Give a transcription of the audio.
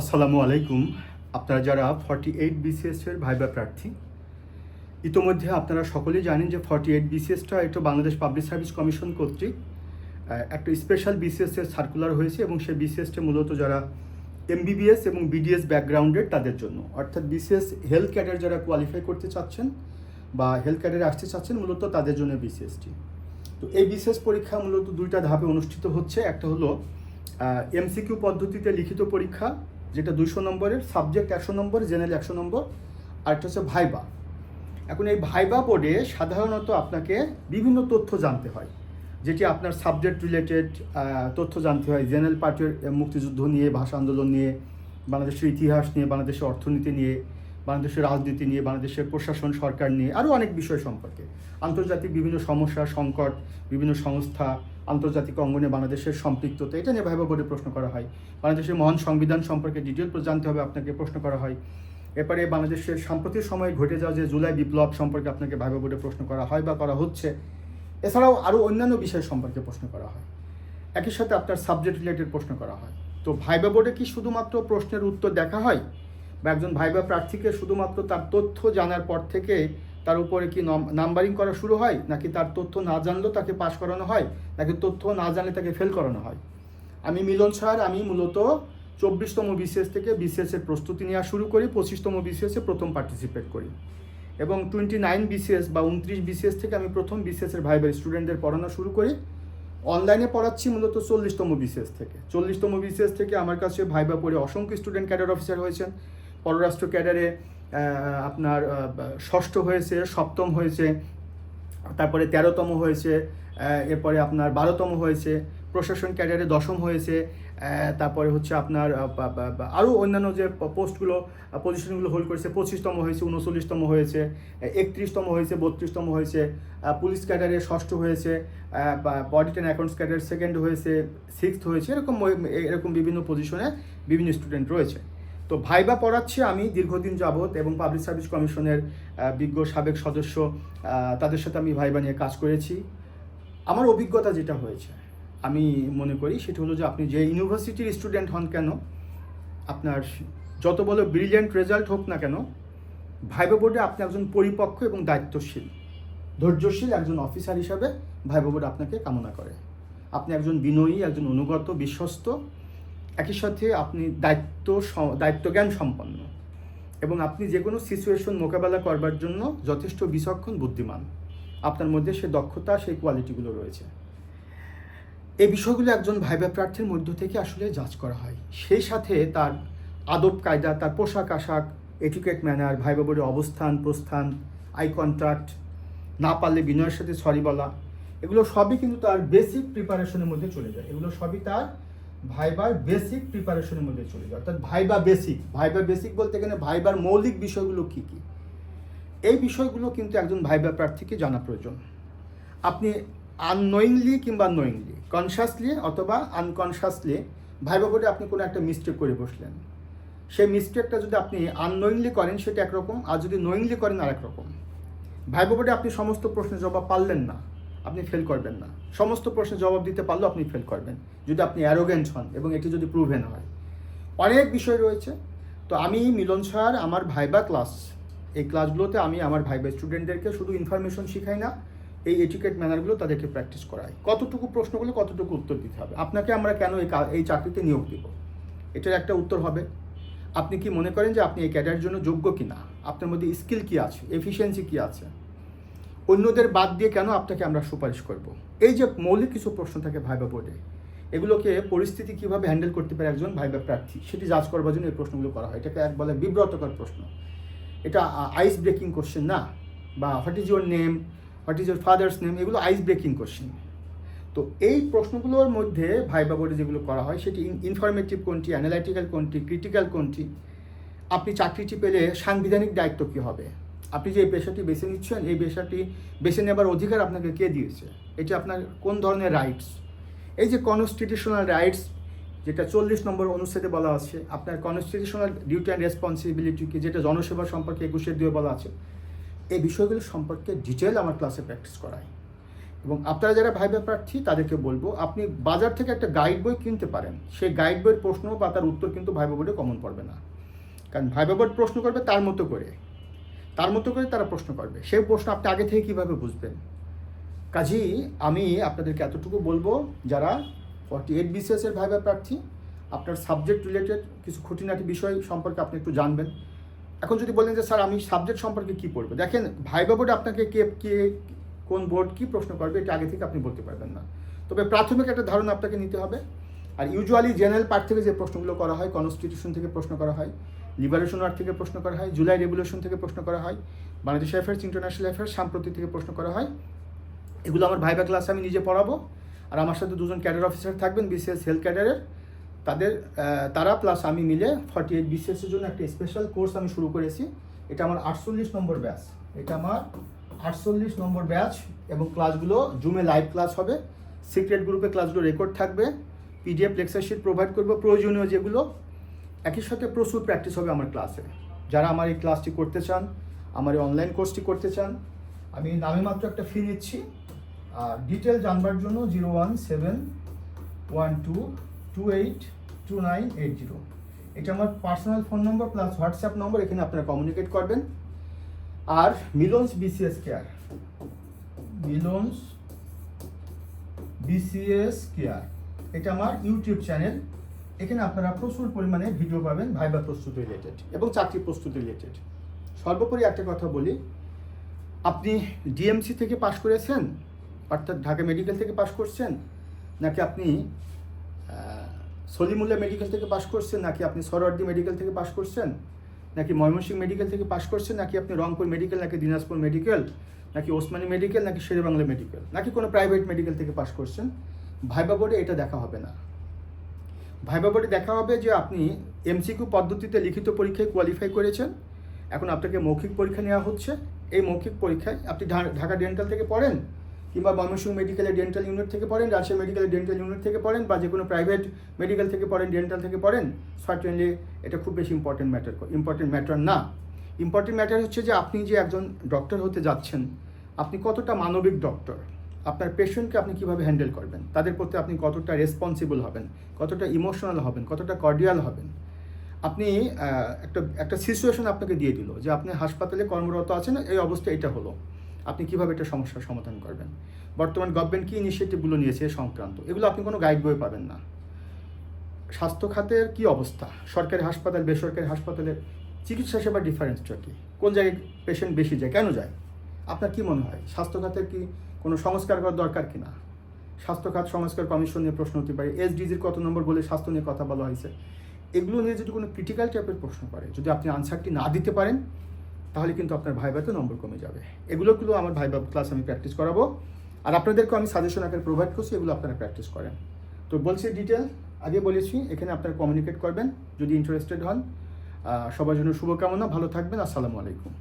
আসসালামু আলাইকুম। আপনারা যারা ফর্টি এইট বিসিএসের ভাইবা প্রার্থী, ইতোমধ্যে আপনারা সকলেই জানেন যে ফর্টি এইট বিসিএসটা একটা বাংলাদেশ পাবলিক সার্ভিস কমিশন কর্তৃক একটা স্পেশাল বিসিএসের সার্কুলার হয়েছে এবং সেই বিসিএসটা মূলত যারা এমবিবিএস এবং বিডিএস ব্যাকগ্রাউন্ডের তাদের জন্য। অর্থাৎ বিসিএস হেলথ ক্যাডার যারা কোয়ালিফাই করতে চাচ্ছেন বা হেলথ ক্যাডারে আসতে চাচ্ছেন, মূলত তাদের জন্য বিসিএসটি তো এই বিশেষ পরীক্ষা মূলত দুইটা ধাপে অনুষ্ঠিত হচ্ছে। একটা হলো এমসিকিউ পদ্ধতিতে লিখিত পরীক্ষা যেটা দুশো নম্বরের সাবজেক্ট একশো নম্বর জেনারেল একশো নম্বর, আর একটা হচ্ছে ভাইবা। এখন এই ভাইবা বোর্ডে সাধারণত আপনাকে বিভিন্ন তথ্য জানতে হয়, যেটি আপনার সাবজেক্ট রিলেটেড তথ্য জানতে হয়। জেনারেল পার্টির মুক্তিযুদ্ধ নিয়ে, ভাষা আন্দোলন নিয়ে, বাংলাদেশের ইতিহাস নিয়ে, বাংলাদেশের অর্থনীতি নিয়ে, বাংলাদেশের রাজনীতি নিয়ে, বাংলাদেশের প্রশাসন, সরকার নিয়ে আরও অনেক বিষয় সম্পর্কে। আন্তর্জাতিক বিভিন্ন সমস্যা, সংকট, বিভিন্ন সংস্থা আন্তর্জাতিক অঙ্গনে বাংলাদেশের সম্পৃক্ততা, এটা নিয়ে ভাইবা বোর্ডে প্রশ্ন করা হয়। বাংলাদেশের মহান সংবিধান সম্পর্কে ডিটেল জানতে হবে, আপনাকে প্রশ্ন করা হয়। এরপরে বাংলাদেশের সাম্প্রতিক সময়ে ঘটে যাওয়া যে জুলাই বিপ্লব সম্পর্কে আপনাকে ভাইবা বোর্ডে প্রশ্ন করা হয় বা করা হচ্ছে, এছাড়াও আরও অন্যান্য বিষয় সম্পর্কে প্রশ্ন করা হয়। একই সাথে আপনার সাবজেক্ট রিলেটেড প্রশ্ন করা হয়। তো ভাইবা বোর্ডে কি শুধুমাত্র প্রশ্নের উত্তর দেখা হয়? বা একজন ভাইবা প্রার্থীকে শুধুমাত্র তার তথ্য জানার পর থেকে তার উপরে কি নাম্বারিং করা শুরু হয়? নাকি তার তথ্য না জানলেও তাকে পাশ করানো হয়? নাকি তথ্য না জানলে তাকে ফেল করানো হয়? আমি মিলন স্যার, আমি মূলত চব্বিশতম বিসিএস থেকে বিসিএস এর প্রস্তুতি নেওয়া শুরু করি, পঁচিশতম বিসিএস প্রথম পার্টিসিপেট করি। এবং টোয়েন্টি নাইন বিসিএস বা উনত্রিশ বিসিএস থেকে আমি প্রথম বিসিএস এর ভাই ভাই স্টুডেন্টদের পড়ানো শুরু করি। অনলাইনে পড়াচ্ছি মূলত চল্লিশতম বিসিএস থেকে। চল্লিশতম বিসিএস থেকে আমার কাছে ভাইবা পড়ে অসংখ্য স্টুডেন্ট ক্যাডার অফিসার হয়েছেন। পররাষ্ট্র ক্যাডারে আপনার ষষ্ঠ হয়েছে, সপ্তম হয়েছে, তারপরে তেরোতম হয়েছে এরপরে আপনার বারোতম হয়েছে, প্রশাসন ক্যাডারে দশম হয়েছে তারপরে হচ্ছে আপনার আরও অন্যান্য যে পোস্টগুলো পজিশনগুলো হোল্ড করেছে, পঁচিশতম হয়েছে, উনচল্লিশতম হয়েছে একত্রিশতম হয়েছে, বত্রিশতম হয়েছে পুলিশ ক্যাডারে ষষ্ঠ হয়েছে audit and accounts cadre second হয়েছে সিক্সথ হয়েছে, এরকম এরকম বিভিন্ন পজিশনে বিভিন্ন স্টুডেন্ট রয়েছে। তো ভাইবা পড়াচ্ছি আমি দীর্ঘদিন যাবৎ এবং পাবলিক সার্ভিস কমিশনের বিজ্ঞ সাবেক সদস্য তাদের সাথে আমি ভাইবা নিয়ে কাজ করেছি। আমার অভিজ্ঞতা যেটা হয়েছে, আমি মনে করি সেটা হলো যে আপনি যে ইউনিভার্সিটির স্টুডেন্ট হন কেন, আপনার যত বড় ব্রিলিয়েন্ট রেজাল্ট হোক না কেন, ভাইবা বোর্ডে আপনি একজন পরিপক্ক এবং দায়িত্বশীল, ধৈর্যশীল একজন অফিসার হিসাবে ভাইবা বোর্ড আপনাকে কামনা করে। আপনি একজন বিনয়ী, একজন অনুগত, বিশ্বস্ত একই সাথে আপনি দায়িত্ব দায়িত্বজ্ঞান সম্পন্ন। এবং আপনি যে কোনো সিচুয়েশন মোকাবেলা করবার জন্য যথেষ্ট বিচক্ষণ বুদ্ধিমান। আপনার মধ্যে সে দক্ষতা, সেই কোয়ালিটিগুলো রয়েছে। এই বিষয়গুলো একজন ভাইবা প্রার্থীর মধ্য থেকে আসলে যাচ করা হয়। সেই সাথে তার আদব কায়দা, তার পোশাক আশাক এটিকেট ম্যানার ভাইবা বোর্ডের অবস্থান, প্রস্থান আই কন্ট্রাক্ট না পারলে বিনয়ের সাথে সরি বলা, এগুলো সবই কিন্তু তার বেসিক প্রিপারেশনের মধ্যে চলে যায়। এগুলো সবই তার ভাইবার বেসিক প্রিপারেশনের মধ্যে চলে যায়। অর্থাৎ ভাইবা বেসিক ভাইবা বেসিক বলতে গেলে ভাইবার মৌলিক বিষয়গুলো কী কী? এই বিষয়গুলো কিন্তু একজন ভাইবা প্রার্থীকে জানা প্রয়োজন। আপনি আননোয়িংলি কিংবা নোয়িংলি কনসাসলি অথবা আনকনসাসলি ভাইবা বোর্ডে আপনি কোনো একটা মিস্টেক করে বসলেন। সেই মিস্টেকটা যদি আপনি আননোয়িংলি করেন, সেটা একরকম, আর যদি নোয়িংলি করেন আরেক রকম ভাইবা বোর্ডে আপনি সমস্ত প্রশ্নের জবাব পারলেন না আপনি ফেল করবেন না। সমস্ত প্রশ্নের জবাব দিতে পারলেও আপনি ফেল করবেন। যদি আপনি অ্যারোগেন্ট হন এবং এটি যদি প্রুভেন হয়। অনেক বিষয় রয়েছে। তো আমি মিলন স্যার, আমার ভাইবা ক্লাস এই ক্লাসগুলোতে আমি আমার ভাইবা স্টুডেন্টদেরকে শুধু ইনফরমেশন শিখাই না, এই এটিকেট ম্যানারগুলো তাদেরকে প্র্যাকটিস করাই। কতটুকু প্রশ্নগুলো কতটুকু উত্তর দিতে হবে? আপনাকে আমরা কেন এই এই চাকরিতে নিয়োগ দেব? এটার একটা উত্তর হবে। আপনি কি মনে করেন যে আপনি এই ক্যাডারের জন্য যোগ্য কি না আপনার মধ্যে স্কিল কি আছে? এফিসিয়েন্সি কি আছে? অন্যদের বাদ দিয়ে কেন আপনাকে আমরা সুপারিশ করব? এই যে মৌলিক কিছু প্রশ্ন থাকে ভাইবা বোর্ডে এগুলোকে পরিস্থিতি কীভাবে হ্যান্ডেল করতে পারে একজন ভাইবা প্রার্থী? সেটি যাচ করবার জন্য এই প্রশ্নগুলো করা হয়। এটাকে এক বলে বিব্রতকর প্রশ্ন। এটা আইস ব্রেকিং কোশ্চেন না? বা what is your name what is your father's name এগুলো আইস ব্রেকিং কোশ্চেন তো এই প্রশ্নগুলোর মধ্যে ভাইবা বোর্ডে যেগুলো করা হয়, সেটি ইনফরমেটিভ কোনটি অ্যানালাইটিক্যাল কোনটি ক্রিটিক্যাল কোনটি? আপনি চাকরিটি পেলে সাংবিধানিক দায়িত্ব কী হবে? আপনি যে এই পেশাটি বেছে নিচ্ছেন, এই পেশাটি বেছে নেবার অধিকার আপনাকে কে দিয়েছে? এটি আপনার কোন ধরনের রাইটস এই যে কনস্টিটিউশনাল রাইটস যেটা চল্লিশ নম্বর অনুচ্ছেদে বলা আছে, আপনার কনস্টিটিউশনাল ডিউটি অ্যান্ড রেসপন্সিবিলিটি কি, যেটা জনসেবা সম্পর্কে একুশের দিয়ে বলা আছে, এই বিষয়গুলো সম্পর্কে ডিটেল আমার ক্লাসে প্র্যাকটিস করায় এবং আপনারা যারা ভাইবা প্রার্থী, তাদেরকে বলব, আপনি বাজার থেকে একটা গাইড বই কিনতে পারেন। সেই গাইড বইয়ের প্রশ্ন বা তার উত্তর কিন্তু ভাইবা বোর্ডে কমন পড়বে না। কারণ ভাইবা বোর্ড প্রশ্ন করবে তার মতো করে। তার মতো করে তারা প্রশ্ন করবে। সেই প্রশ্ন আপনি আগে থেকে কীভাবে বুঝবেন? কাজেই আমি আপনাদেরকে এতটুকু বলব, যারা ফর্টি এইট বিসিএসের ভাইবা প্রার্থী, আপনার সাবজেক্ট রিলেটেড কিছু খুঁটিনাটি বিষয় সম্পর্কে আপনি একটু জানবেন। এখন যদি বলেন যে, স্যার, আমি সাবজেক্ট সম্পর্কে কী পড়ব? দেখেন ভাইবা বোর্ডে আপনাকে কে কে, কোন বোর্ড কী প্রশ্ন করবে, এটা আগে থেকে আপনি বলতে পারবেন না। তবে প্রাথমিক একটা ধারণা আপনাকে নিতে হবে। আর ইউজুয়ালি জেনারেল পার্ট থেকে যে প্রশ্নগুলো করা হয় কনস্টিটিউশন থেকে প্রশ্ন করা হয় লিবারেশন ওয়ার থেকে প্রশ্ন করা হয় জুলাই রেভলিউশন থেকে প্রশ্ন করা হয় বাংলাদেশ অ্যাফেয়ার্স ইন্টারন্যাশনাল অ্যাফেয়ার্স সাম্প্রতিক থেকে প্রশ্ন করা হয়। এগুলো আমার ভাইবা ক্লাসে আমি নিজে পড়াবো। আর আমার সাথে দুজন ক্যাডার অফিসার থাকবেন বিসিএস হেলথ ক্যাডারের তাদের তারা প্লাস আমি মিলে ফর্টি এইট বিসিএসের জন্য একটা স্পেশাল কোর্স আমি শুরু করেছি। এটা আমার আটচল্লিশ নম্বর ব্যাচ এটা আমার আটচল্লিশ নম্বর ব্যাচ এবং ক্লাসগুলো জুমে লাইভ ক্লাস হবে। সিক্রেট গ্রুপে ক্লাসগুলো রেকর্ড থাকবে। পিডিএফ লেকচার শিট প্রোভাইড করব। প্রয়োজনীয় যেগুলো, একই সাথে প্রচুর প্র্যাকটিস হবে আমার ক্লাসে যারা আমার এই ক্লাসটি করতে চান, আমার এই অনলাইন কোর্সটি করতে চান, আমি নামে মাত্র একটা ফি নিচ্ছি। আর ডিটেল জানবার জন্য zero one seven one two two eight two nine eight zero এটা আমার personal phone number plus WhatsApp number এখানে আপনারা কমিউনিকেট করবেন। আর Milan's BCS care Milan's BCS care এটা আমার ইউটিউব চ্যানেল এখানে আপনারা প্রচুর পরিমাণে ভিডিও পাবেন ভাইবা প্রস্তুতি রিলেটেড এবং চাকরি প্রস্তুতি রিলেটেড সর্বোপরি একটা কথা বলি আপনি ডিএমসি থেকে পাশ করেছেন? অর্থাৎ ঢাকা মেডিকেল থেকে পাশ করছেন? নাকি আপনি আহ, সলিমুল্লাহ মেডিকেল থেকে পাশ করছেন? নাকি আপনি সরওয়ার্দি মেডিকেল থেকে পাশ করছেন? নাকি ময়মনসিংহ মেডিকেল থেকে পাশ করছেন? নাকি আপনি রংপুর মেডিকেল নাকি দিনাজপুর মেডিকেল নাকি ওসমানী মেডিকেল নাকি শেরেবাংলা মেডিকেল নাকি কোনো প্রাইভেট মেডিকেল থেকে পাশ করছেন? ভাইবা বোর্ডে এটা দেখা হবে না। ভাইবা বোর্ডে দেখা হবে যে আপনি এমসিকিউ পদ্ধতিতে লিখিত পরীক্ষায় কোয়ালিফাই করেছেন। এখন আপনাকে মৌখিক পরীক্ষা নেওয়া হচ্ছে। এই মৌখিক পরীক্ষায় আপনি ঢাকা ডেন্টাল থেকে পড়েন কিংবা ময়মনসিংহ মেডিকেলের ডেন্টাল ইউনিট থেকে পড়েন, রাজশাহী মেডিকেলের ডেন্টাল ইউনিট থেকে পড়েন বা যে কোনো প্রাইভেট মেডিকেল থেকে পড়েন ডেন্টাল থেকে পড়েন সার্টেনলি এটা খুব বেশি ইম্পর্টেন্ট ম্যাটার ইম্পর্টেন্ট ম্যাটার না। ইম্পর্টেন্ট ম্যাটার হচ্ছে যে আপনি যে একজন ডক্টর হতে যাচ্ছেন, আপনি কতটা মানবিক ডক্টর আপনার পেশেন্টকে আপনি কীভাবে হ্যান্ডেল করবেন? তাদের প্রতি আপনি কতটা রেসপন্সিবল হবেন? কতটা ইমোশনাল হবেন? কতটা কর্ডিয়াল হবেন? আপনি একটা একটা সিচুয়েশন আপনাকে দিয়ে দিল যে আপনি হাসপাতালে কর্মরত আছেন, এই অবস্থা এটা হলো। আপনি কীভাবে এটা সমস্যার সমাধান করবেন? বর্তমান গভর্নমেন্ট কী ইনিশিয়েটিভগুলো নিয়েছে সংক্রান্ত? এগুলো আপনি কোনো গাইড বই পাবেন না। স্বাস্থ্য খাতের কী অবস্থা? সরকারি হাসপাতাল, বেসরকারি হাসপাতালের চিকিৎসা সেবার ডিফারেন্সটা কী? কোন জায়গায় পেশেন্ট বেশি যায়? কেন যায়? আপনার কি মনে হয়? স্বাস্থ্য খাতের কি কোনো সংস্কার করার দরকার কিনা? স্বাস্থ্য খাত সংস্কার কমিশন নিয়ে প্রশ্ন হতে পারে, এসডিজির কত নম্বর বলে স্বাস্থ্য নিয়ে কথা বলা হয়েছে? এগুলো নিয়ে যদি কোনো ক্রিটিক্যাল টাইপের প্রশ্ন করে, যদি আপনি আনসারটি না দিতে পারেন, তাহলে কিন্তু আপনার ভাইবাতে নম্বর কমে যাবে। এগুলোগুলো আমার ভাইবা ক্লাস আমি প্র্যাকটিস করাবো। আর আপনাদেরকেও আমি সাজেশন আকারে প্রোভাইড করছি, এগুলো আপনারা প্র্যাকটিস করেন। তো বলছি ডিটেল আগে বলেছি, এখানে আপনারা কমিউনিকেট করবেন, যদি ইন্টারেস্টেড হন। সবার জন্য শুভকামনা, ভালো থাকবেন, আসসালামু আলাইকুম।